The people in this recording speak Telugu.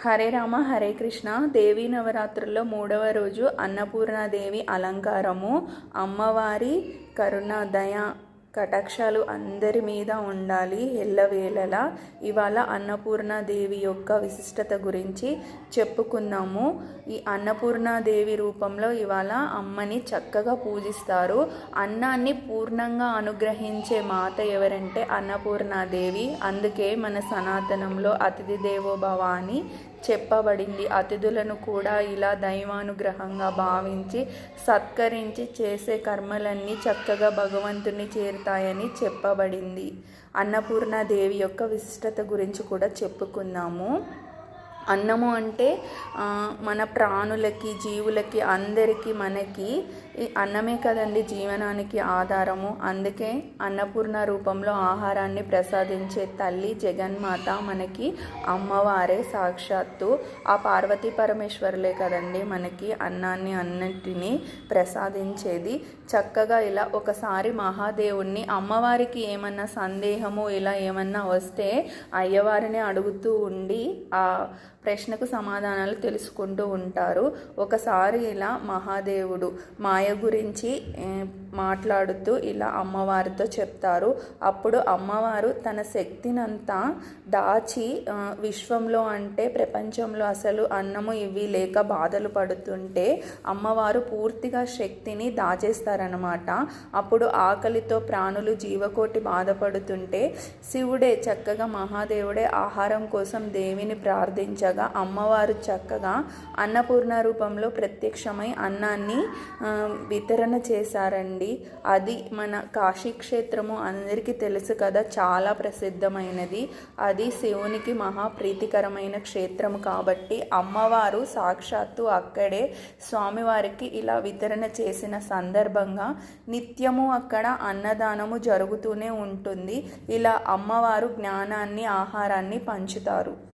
హరే రామ హరే కృష్ణ. దేవీ నవరాత్రుల్లో మూడవ రోజు అన్నపూర్ణాదేవి అలంకారము. అమ్మవారి కరుణ దయ కటాక్షాలు అందరి మీద ఉండాలి ఎల్లవేళలా. ఇవాళ అన్నపూర్ణాదేవి యొక్క విశిష్టత గురించి చెప్పుకుందాము ఈ అన్నపూర్ణాదేవి రూపంలో ఇవాళ అమ్మని చక్కగా పూజిస్తారు. అన్నాన్ని పూర్ణంగా అనుగ్రహించే మాత ఎవరంటే అన్నపూర్ణాదేవి. అందుకే మన సనాతనంలో అతిథి దేవోభవ అని చెప్పబడింది. అతిథులను కూడా ఇలా దైవానుగ్రహంగా భావించి సత్కరించి చేసే కర్మలన్నీ చక్కగా భగవంతుని చేరుతాయని చెప్పబడింది. అన్నపూర్ణాదేవి యొక్క విశిష్టత గురించి కూడా చెప్పుకున్నాము అన్నము అంటే మన ప్రాణులకి జీవులకి అందరికీ మనకి అన్నమే కదండి జీవనానికి ఆధారము. అందుకే అన్నపూర్ణ రూపంలో ఆహారాన్ని ప్రసాదించే తల్లి జగన్మాత మనకి అమ్మవారే సాక్షాత్తు. ఆ పార్వతీ పరమేశ్వరులే కదండి మనకి అన్నాన్ని అన్నింటినీ ప్రసాదించేది. చక్కగా ఇలా ఒకసారి మహాదేవుణ్ణి అమ్మవారికి ఏమన్నా సందేహము ఇలా ఏమన్నా వస్తే అయ్యవారిని అడుగుతూ ఉండి ఆ ప్రశ్నకు సమాధానాలు తెలుసుకుంటూ ఉంటారు. ఒకసారి ఇలా మహాదేవుడు మాయ గురించి మాట్లాడుతూ ఇలా అమ్మవారితో చెప్తారు. అప్పుడు అమ్మవారు తన శక్తినంతా దాచి విశ్వంలో అంటే ప్రపంచంలో అసలు అన్నము ఇవి లేక బాధలు పడుతుంటే అమ్మవారు పూర్తిగా శక్తిని దాచేస్తారనమాట అప్పుడు ఆకలితో ప్రాణులు జీవకోటి బాధపడుతుంటే శివుడే చక్కగా మహాదేవుడే ఆహారం కోసం దేవిని ప్రార్థించగా అమ్మవారు చక్కగా అన్నపూర్ణ రూపంలో ప్రత్యక్షమై అన్నాన్ని వితరణ చేశారండి. అది మన కాశీ క్షేత్రము అందరికీ తెలుసు కదా చాలా ప్రసిద్ధమైనది. అది శివునికి మహా ప్రీతికరమైన కాబట్టి అమ్మవారు సాక్షాత్తు అక్కడే స్వామివారికి ఇలా వితరణ చేసిన సందర్భంగా నిత్యము అక్కడ అన్నదానము జరుగుతూనే ఉంటుంది. ఇలా అమ్మవారు జ్ఞానాన్ని ఆహారాన్ని పంచుతారు.